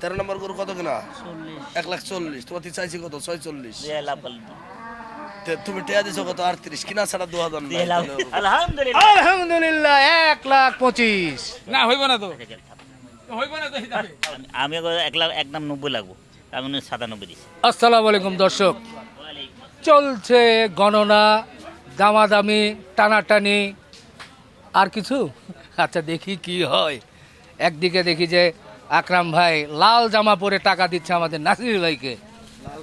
তেরো নম্বর গরু কত কিনা? এক লাখ চল্লিশ। তোমার তুই চাইছি কত? ছয় চল্লিশ। তুমি টেয়া দিছো কত? আটত্রিশ। কিনা ছাড়া দু হাজার। আলহামদুলিল্লাহ। আলহামদুলিল্লাহ এক লাখ পঁচিশ। না হইব না তো। হইব না তো আমি- আমি এক লাখ এক নাম নব্বই লাগবো। আমি সাতানব্বই দিছি। আসসালামু আলাইকুম দর্শক। চলছে গণনা দামাদামি টানাটানি। আর কিছু? আচ্ছা দেখি কি হয়। একদিকে দেখি যে আকরাম ভাই লাল জামা পরে টাকা দিচ্ছে আমাদের নাসির ভাইকে।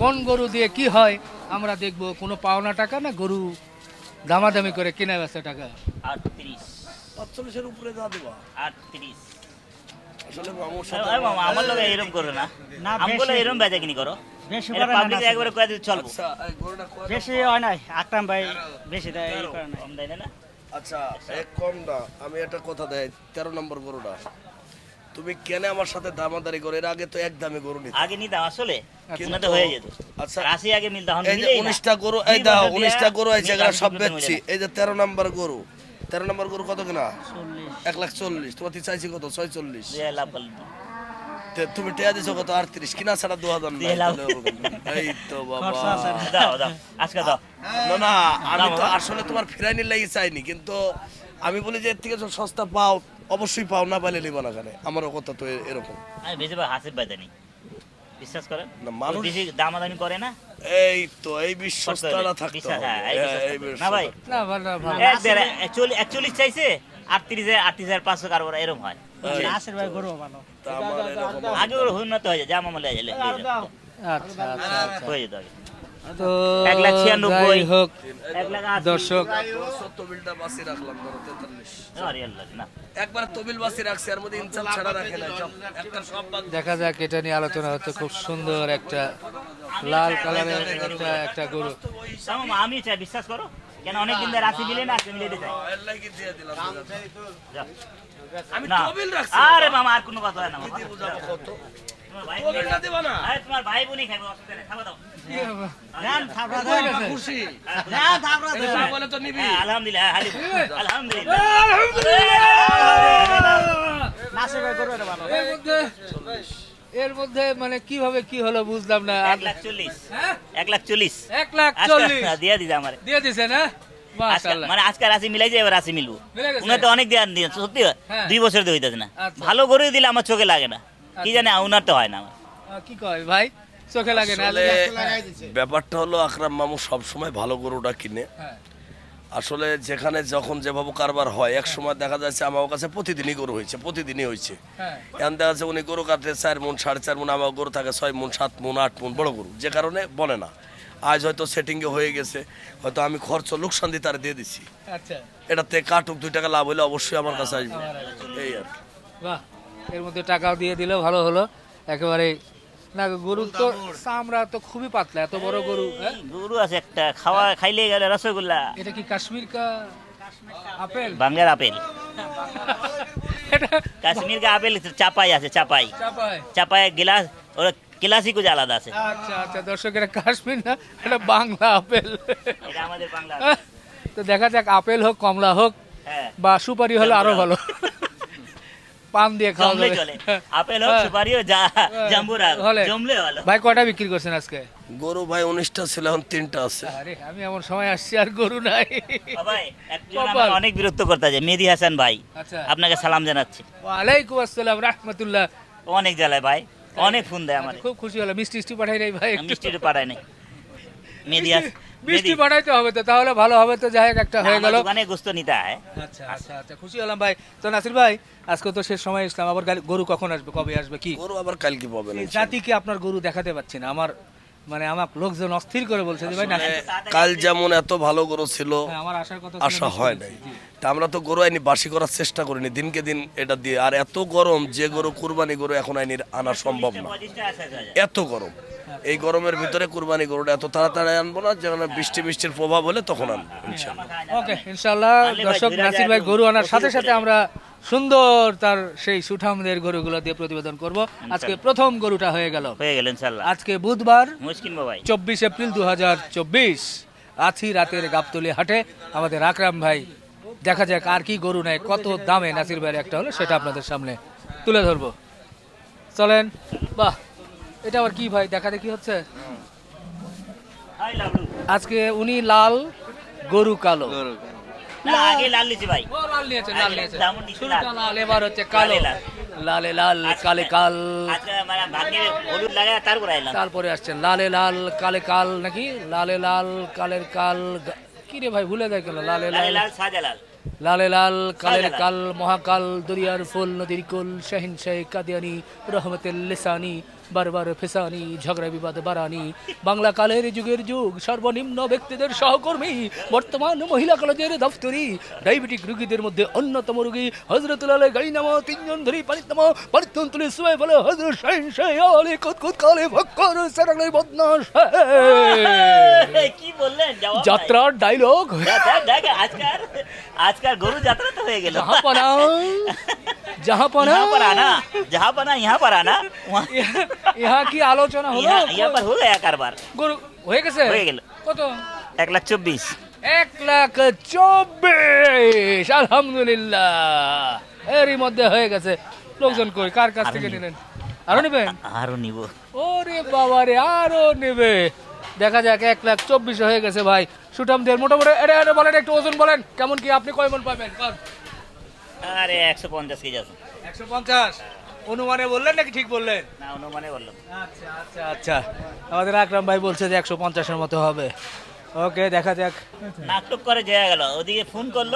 কোন গরু দিয়ে কি হয় আমরা দেখব। কোনো পাওনা টাকা না গরু দামাদামি করে কিনে বেচা টাকা? আটত্রিশ। পাঁচচল্লিশের উপরে যা দেবা আটত্রিশ। আমার লোক করো না। আমগুলো বেচা কিনি করো। পাবলিক একবারে কয়ে চলবো আচ্ছা এই গরুটা কয় বেশি হয় নাই আকরাম ভাই বেশি দেয় এই কম দেয় না? আচ্ছা এক কম না আমি একটা কথা দেয় তেরো নম্বর গরুটা। তুমি কেন আমার সাথে দামাদারি করো? এর আগে তো এক দামে গরু নিতে। আগে নিতাম আসলে কিন্তু- উন্নত হয়ে যেত। আচ্ছা রাশি আগে মিলতাম এখন এই যে মিলেই না। উনিশটা গরু এই দাও বছর দিয়া উনিশটা গরু আছে এগুলো সব বেচছি। এই যে তেরো নম্বর গরু তেরো নম্বর গরু কত কিনা? এক লাখ চল্লিশ। তোমার তুই চাইছি কত? ছয় চল্লিশ দুই লাখ তে- তুমি টেয়া দিছো কত? আটত্রিশ। কিনা ছাড়া দু হাজার নাই। দুই এই তো বাবা। দাও দাও আজকে দাও। না না আমি তো আসলে তোমার ফিরাইনির লাগি চাইনি। কিন্তু আমি বলি যে এর থেকে সস্তা পাও অবশ্যই পাও না পাইলে নিবা না কেন? আমারও কথা তো এরকম। আমি বেশিরভাগ বাজানি বিশ্বাস করেন? না, মানুষ- বেশি দামাদামি করে না? এই তো এই বিশ্বাসটা থাকতে হ্যাঁ, এই হ্যাঁ, থাকতে না ভাই? না ভালো না, ভালো একচল্লিশ একচল্লিশ চাইছে আটত্রিশে আটত্রিশ হাজার পাঁচশো কারবার এরকম হয়। নাসির ভাই গরু ভালো। তা আমার এরকম আগে উন্নত হয়ে যায় যা মামলা গেলে আচ্ছা আচ্ছা আচ্ছা। হয়ে যেত আগে। তো। যাই হোক। দর্শক বাদ দেখা যাক এটা নিয়ে আলোচনা হচ্ছে খুব সুন্দর একটা লাল কালারের একটা একটা গরু। আমি চাই বিশ্বাস করো কেন অনেক দিন ধরে রাশি মিলে না আজকে মিলে দিতে। আমি রাখছি আরে মামা আর কোনো কথা হয় না তো নিবি। হ্যাঁ, হ্যাঁ, এর মধ্যে এর মধ্যে মানে কীভাবে কি হলো বুঝলাম না। এক লাখ চল্লিশ। হ্যাঁ? এক লাখ চল্লিশ। এক লাখ চল্লিশ। দিয়ে দিছে আমার। দিয়ে দিছে না? মানে আজকে রাশি মিলাই যায় এবার রাশি মিলবো? উনার তো অনেক দিয়ে সত্যি? হ্যাঁ। দুই বছর দিয়ে হইতেছে না। আচ্ছা। ভালো করে দিলে আমার চোখে লাগে না। কি আচ্ছা। জানে উনার তো হয় না আমার। কি কয় ভাই? চোখে লাগে না আসলে ব্যাপারটা হলো আকরাম মামু সব সময় ভালো গরুটা কিনে। হ্যাঁ। আসলে যেখানে যখন যেভাবে কারবার হয় এক সময় দেখা যাচ্ছে আমার কাছে প্রতিদিনই গরু হয়েছে প্রতিদিনই হয়েছে। হ্যাঁ। এখন দেখা যাচ্ছে উনি গরু কাটলে চার মন সাড়ে চার মন আমার গরু থাকে ছয় মন সাত মন আট মন বড় গরু যে কারণে বলে না। আজ হয়তো সেটিংয়ে হয়ে গেছে হয়তো আমি খরচ লোকসান দিয়ে তার দিয়ে দিছি। আচ্ছা। এটাতে কাটুক দুই টাকা লাভ হলে অবশ্যই আমার কাছে আসবে। এই আর কি। এর মধ্যে টাকাও দিয়ে দিলেও ভালো হলো। একেবারে না গরু তো চামড়া তো খুবই পাতলা এত বড় গরু হ্যাঁ? গরু আছে একটা খাওয়া খাইলে গেলে রসগোল্লা। এটা কি কাশ্মীর কা আপেল? বাংলার আপেল। কাশ্মীর কা আপেল চাপাই আছে চাপাই। চাপায় চাপাই গিলাস ওরা গিলাসই কুछ আলাদা আছে। আচ্ছা আচ্ছা দর্শক এটা কাশ্মীর না এটা বাংলা আপেল। এটা আমাদের বাংলা তো দেখা যাক আপেল হোক কমলা হোক হ্যাঁ। বা সুপারি হলে আরও ভালো। পান দিয়ে খাওয়া যাবে। চলে। আপেল হোক হ্যাঁ। সুপারি হোক যা জাম্বুরা হলে। জমলে ভালো। ভাই কয়টা বিক্রি করছেন আজকে? গরু ভাই উনিশটা ছিল এখন তিনটা আছে। আরে আমি এমন সময় আসছি আর গরু নাই। ভাই একজন। অনেক বিরক্ত করতে আছে মেহেদি হাসান ভাই আচ্ছা। আপনাকে সালাম জানাচ্ছি। ওয়ালাইকুম আসসালাম রাহমাতুল্লাহ। অনেক জ্বালায় ভাই অনেক ফোন দেয় আমার। খুব খুশি হলো মিষ্টি মিষ্টি পাঠাই নাই ভাই। মিষ্টির পাড়ায় নেই। মেহেদি মিষ্টি হবে তো তাহলে ভালো হবে তো যাই হোক একটা হয়ে আমার গেল। দোকানে গোস্ত নিতে হয়। আচ্ছা আচ্ছা আচ্ছা খুশি হলাম ভাই। তো নাসির ভাই আজকে তো শেষ সময় ইসলাম আবার গরু কখন আসবে কবে আসবে কি? গরু আবার কালকে পাবেন এই জাতিকে আপনার গরু দেখাতে পাচ্ছি না আমার মানে আমার লোকজন অস্থির করে বলছে যে ভাই কাল যেমন এত ভালো গরু ছিল হ্যাঁ, আমার আসার কথা আশা হয় নাই। তা আমরা তো গরু আইনি বাসি করার চেষ্টা করিনি দিনকে দিন এটা দিয়ে। আর এত গরম যে গরু কুরবানি গরু এখন আইনি আনা সম্ভব না। আছে, আছে। এত গরম। এই গরমের ভিতরে কুরবানি গরুটা এত তাড়াতাড়ি আনব না যেখানে বৃষ্টি বৃষ্টির প্রভাব হলে তখন আনব ইনশাল্লাহ ওকে ইনশাল্লাহ ভাই দর্শক নাসির ভাই গরু আনার সাথে সাথে আমরা সুন্দর তার সেই সুঠামদের গরুগুলো দিয়ে প্রতিবেদন করব। আজকে প্রথম গরুটা হয়ে গেল। হয়ে গেল ইনশাল্লাহ আজকে বুধবার মুশকিল ভাই চব্বিশ এপ্রিল দু হাজার চব্বিশ আছি রাতের গাবতলি হাটে। আমাদের আকরাম ভাই দেখা যাক আর কি গরু নেয় কত দামে নাসির ভাইয়ের একটা হলো সেটা আপনাদের সামনে তুলে ধরবো। চলেন বাহ। এটা আবার কি ভাই? দেখা দেখি হচ্ছে? আজকে উনি লাল গরু কালো। না আগে লাল লিচি ভাই। ও লাল নিয়েছে লাল নিয়েছে যেমন নিচে শুরুটা লাল। লাল এবার হচ্ছে কালো। লালে লাল। লালে লাল কালে কাল। আজকে ভাগ্যে হলুদ লাগায় তারপরে এলাম তারপরে আসছে লালে লাল কালে কাল নাকি? লালে লাল কালের কাল কি রে ভাই ভুলে যায় কেন? লালে লাল লাল। লাল। লাল লালে কালের কাল মহাকাল দরিয়ার ফুল নদীর কুল শাহিন শাহ কাদিয়ানি রহমতের লেসানি বারবার ফেসানি ঝগড়া বিবাদ বারানি বাংলা কালের যুগের যুগ সর্বনিম্ন ব্যক্তিদের সহকর্মী বর্তমান মহিলা কলেজের দফতরি ডায়াবেটিক রুগীদের মধ্যে অন্যতম রুগী হজরতুল আলে গাড়ি নামা তিনজন ধরে পানিত নামা পানিতন তুলে শুয়ে ফেলে হজরত শাহিন শাহ আলে কুতকুত কালে ভক্কর সারালে বদনাশ কি বললেন যাত্রার ডায়লগ আজকাল আজকাল গরু যাত্রা তো হয়ে গেল। যাহা পানা পারা না যাহা পানা ইহা পারা না ইহা কি আলোচনা হলো? ইহা পর হলো একবার গরু হয়ে গেছে? হয়ে গেল। কত? এক লাখ চব্বিশ। এক লাখ চব্বিশ আলহামদুলিল্লাহ। এরই মধ্যে হয়ে গেছে। লোকজন কই? কার কাছ থেকে নিলেন? আরও নেবেন? আরও নিব। ওরে বাবা রে আরও নিবে। দেখা যাক এক লাখ চব্বিশ হয়ে গেছে ভাই। সুটামদের মোটামুটি এটা এটা বলেন একটু ওজন বলেন। কেমন কি আপনি কয় মন পাবেন? আরে একশো পঞ্চাশ কেজি আছে। একশো পঞ্চাশ? অনুমানে বললেন নাকি ঠিক বললেন? না অনুমানে বললাম। আচ্ছা আচ্ছা আচ্ছা। আমাদের আকরাম ভাই বলছে যে একশো পঞ্চাশের মতো হবে। ওকে দেখা যাক। নাটক করে জয়া গেল। ওদিকে ফোন করল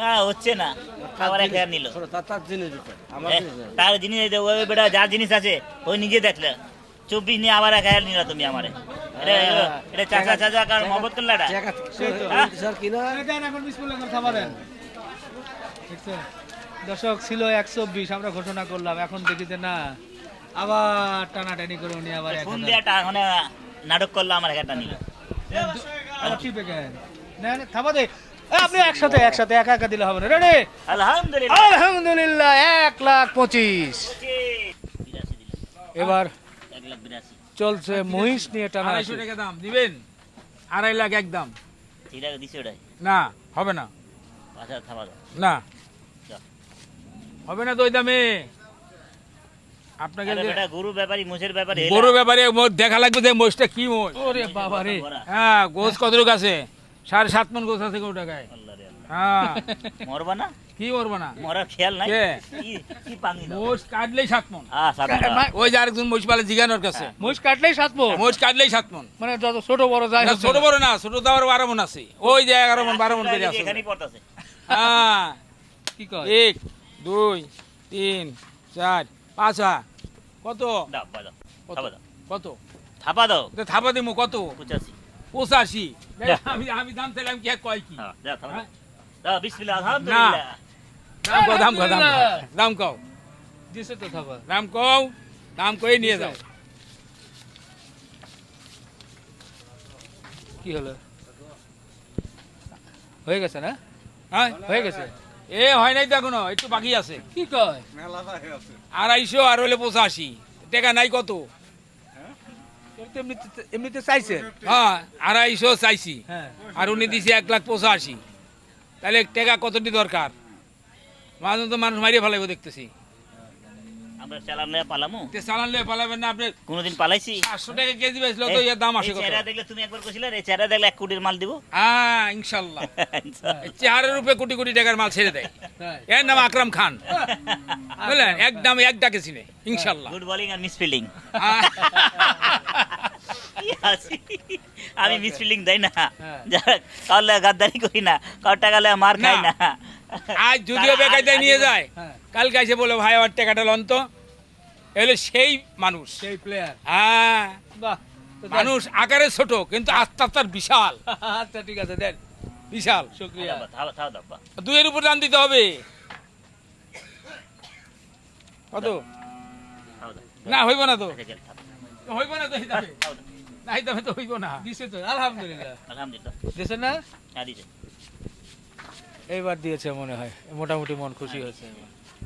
হ্যাঁ হচ্ছে না। আবার এক হাজার নিল। তার জিনিস এই যে ওই বেটা যার জিনিস আছে ওই নিজে দেখলে। চব্বিশ নিয়ে আবার এক হাজার নিলা তুমি আমারে। এটা এটা চাচা চাচা কার মহব্বত করলে এটা? হ্যাঁ? এখন দেখছ? দর্শক ছিল একশো বিশ আমরা ঘোষণা করলাম। এখন দেখি যে না আবার টানাটানি করে উনি আবার ফোন দিয়ে একটা মানে নাটক করল আমার এক হাজার নিল না, থামা দে। আপনি একসাথে একসাথে একা একা দিলে হবে না। রেডি? আলহামদুলিল্লাহ। আলহামদুলিল্লাহ এক লাখ পঁচিশ। এবার চলছে মহিষ নিয়ে টানা আড়াইশো টাকা দাম দিবেন? আড়াই লাখ একদম। ঠিক আছে ওটাই। না হবে না। আচ্ছা থামা দাও না। হবে না তো ওই দামে। আপনাকে গরু ব্যাপারী মোষের ব্যাপারী বড় ব্যাপারে মোষ দেখা লাগবে যে মোষটা কি মোষ। ওরে বাবা রে হ্যাঁ গোছ কত লোক আছে? সাড়ে সাত মন গোছ আছে কেউ টাকায় হ্যাঁ। মরবা না? কি করব না? মরার খেয়াল নাই? কে? কি কি পাঙ্গি দাও মোষ কাটলেই সাত মন। আ সাদা ওই যে আরেকজন মোষ পালে জিগানোর কাছে। মহিষ কাটলেই সাত মন? মোষ কাটলেই সাত মন। মানে যত ছোট বড় যায় না, ছোট বড় না ছোট তো বারো মন আছে। ওই যে এগারো মন বারো মন করে আছে। এখানেই পড়তাছে হ্যাঁ। কি কয়? এক দুই তিন চার পাঁচ হা কত? দাও দাও কত? থাপা দাও। কত? থাপা দাও। তো থাপা দিমু কত? পঁচাশি। পঁচাশি। আমি আমি দাম চাইলাম কি আর কয় কি? হ্যাঁ দাও থাপা হ্যাঁ? দাও বিসমিল্লাহ আলহামদুলিল্লাহ। দাম কও দাম কও দাম কও দিছে তো থাবা দাম কও দাম কই নিয়ে যাও। কি হলো? হয়ে গেছে না? হ্যাঁ? হয়ে গেছে? এ হয় নাই তো এখনও একটু বাকি আছে। কি কয়? আড়াইশো আর হলে পঁচাশি। টাকা নাই কত? এমনিতে চাইছে? হ্যাঁ আড়াইশো চাইছি। হ্যাঁ। আর উনি দিছে এক লাখ পঁচাশি। তাহলে টাকা কতটি দরকার? মাঝে তো মানুষ মারিয়ে ফেলাইব দেখতেছি। আমরা চালান লয়ে পালামু? তে চালান লিয়ে পালাবেন না আপনি কোনোদিন পালাইছি? টাকা কেজি বেচলেও তো এর দাম আসে কত? চেহারা দেখলে তুমি একবার কইছিলে এই চেহারা দেখলে এক কোটির মাল দিব। হ্যাঁ ইনশাল্লাহ। এই চেহারের রূপে কোটি কোটি টাকার মাল ছেড়ে দেয়। এর নাম আকরাম খান। এক ডাকে চিনে ইনশাল্লাহ। গুড বোলিং আর মিস ফিল্ডিং হ্যাঁ। আমি মিস ফিল্ডিং দেই না। হ্যাঁ। যারা কাউলে গাদ্দারি করি না। কাউ টাকা মার খাই না। আজ যদিও বেকায়দায় নিয়ে যায় হ্যাঁ। কালকে এসে বলে ভাই আমার টাকাটা লন তো। এলে সেই মানুষ। সেই প্লেয়ার হ্যাঁ। বাহ মানুষ আকারে ছোট কিন্তু আস্তে আস্তে বিশাল। আচ্ছা ঠিক আছে দেন বিশাল শুক্রিয়া। দুইয়ের উপর দাম দিতে হবে। কত? না হইব না তো। আচ্ছা, হইব না তো এই দামে। থাও দাও। না এই দামে তো হইব না। দিছে তো আলহামদুলিল্লাহ। আলহামদুলিল্লাহ। দিছে না? হ্যাঁ দিছে। এইবার দিয়েছে মনে হয় মোটামুটি মন খুশি হয়েছে।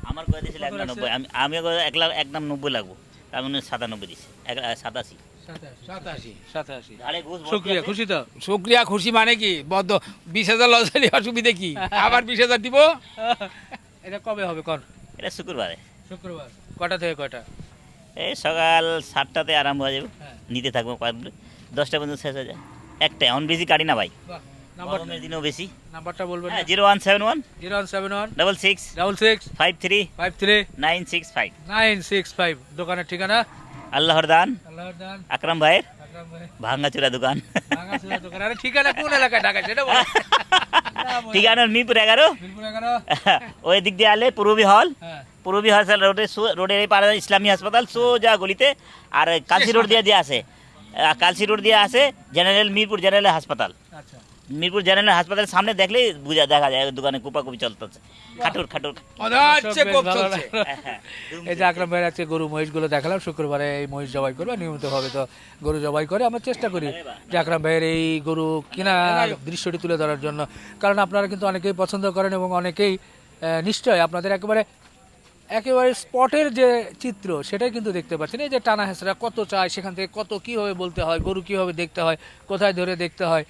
আমার কয়ে দিয়েছিল এক লাখ নব্বই আমি আমি এক লাখ এক দাম নব্বই লাগবো। তার মানে সাতানব্বই দিছে এক সাতাশি। শুক্রিয়া খুশি তো? শুক্রিয়া খুশি মানে কি? বদ্ধ বিশ হাজার লস হলে অসুবিধে কি? আবার বিশ হাজার দিব? এটা কবে হবে কর এটা শুক্রবারে। শুক্রবার। কটা থেকে কয়টা? এই সকাল সাতটাতে আরম্ভ হয়ে যাবে। হ্যাঁ। নিতে থাকব কয়েকগুলো দশটা পর্যন্ত শেষ হয়ে যায়। একটা এখন বেশি কাটি না ভাই? গরমের দিনেও বেশি। নাম্বারটা বলবেন হ্যাঁ zero one seven one zero one seven one double six double six five three five three nine six five nine six five দোকানের ঠিকানা? আল্লাহর দান। আল্লাহর দান। আকরাম ভাইয়ের। ভাঙ্গাচুরা দোকান। ভাঙাচোরা দোকান। আরে ঠিকানা কোন এলাকায় ঢাকা সেটা বলো। ঠিকানা মিরপুর এগারো। ওই দিক দিয়ে আলে পূর্বী হল। হ্যাঁ। পূর্বী হল রোডে সো- রোডের এই পাড়ে ইসলামী হাসপাতাল সোজা গলিতে আর কালসি রোড দিয়ে দিয়ে আসে। কালসি রোড দিয়ে আসে জেনারেল মিরপুর জেনারেল হাসপাতাল। আচ্ছা। মিরপুর জেনারেল হাসপাতালের সামনে দেখলেই বুঝা দেখা যায় দোকানে কুপাকুপি চলতেছে। খাটুর খাটুর। এই যে আকরাম ভাইয়ের আজকে গরু মহিষগুলো দেখালাম শুক্রবারে এই মহিষ জবাই করবে নিয়মিতভাবে তো গরু জবাই করে। আমরা চেষ্টা করি যে আকরাম ভাইয়ের এই গরু কিনা দৃশ্যটি তুলে ধরার জন্য। কারণ আপনারা কিন্তু অনেকেই পছন্দ করেন এবং অনেকেই নিশ্চয় আপনাদের একেবারে একেবারে স্পটের যে চিত্র, সেটাই কিন্তু দেখতে পাচ্ছেন। এই যে টানা হেসরা কত চায়, সেখান থেকে কত কীভাবে বলতে হয়, গরু কীভাবে দেখতে হয়, কোথায় ধরে দেখতে হয়,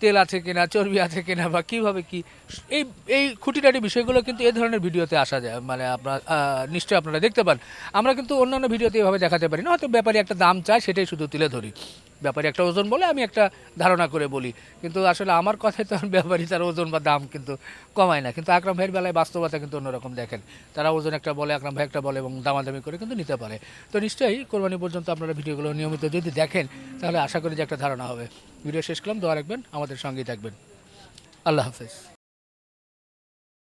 তেল আছে কিনা, চর্বি আছে কিনা, বা কীভাবে কি? এই এই খুঁটিনাটি বিষয়গুলো কিন্তু এই ধরনের ভিডিওতে আসা যায় মানে আপনার নিশ্চয়ই আপনারা দেখতে পান। আমরা কিন্তু অন্যান্য ভিডিওতে এভাবে দেখাতে পারি না, হয়তো ব্যাপারী একটা দাম চায়, সেটাই শুধু তুলে ধরি। ব্যাপারী একটা ওজন বলে আমি একটা ধারণা করে বলি। কিন্তু আসলে আমার কথায় তো ব্যাপারী তার ওজন বা দাম কিন্তু কমায় না। কিন্তু আকরাম ভাইয়ের বেলায় বাস্তবতা কিন্তু অন্যরকম দেখেন। তারা ওজন একটা বলে, আকরাম ভাই একটা বলে এবং দামাদামি করে কিন্তু নিতে পারে। তো নিশ্চয়ই কোরবানি পর্যন্ত আপনারা ভিডিওগুলো নিয়মিত যদি দেখেন, তাহলে আশা করি যে একটা ধারণা হবে। ভিডিও শেষ করলাম, দোয়া রাখবেন, আমাদের সঙ্গেই থাকবেন। আল্লাহ হাফেজ।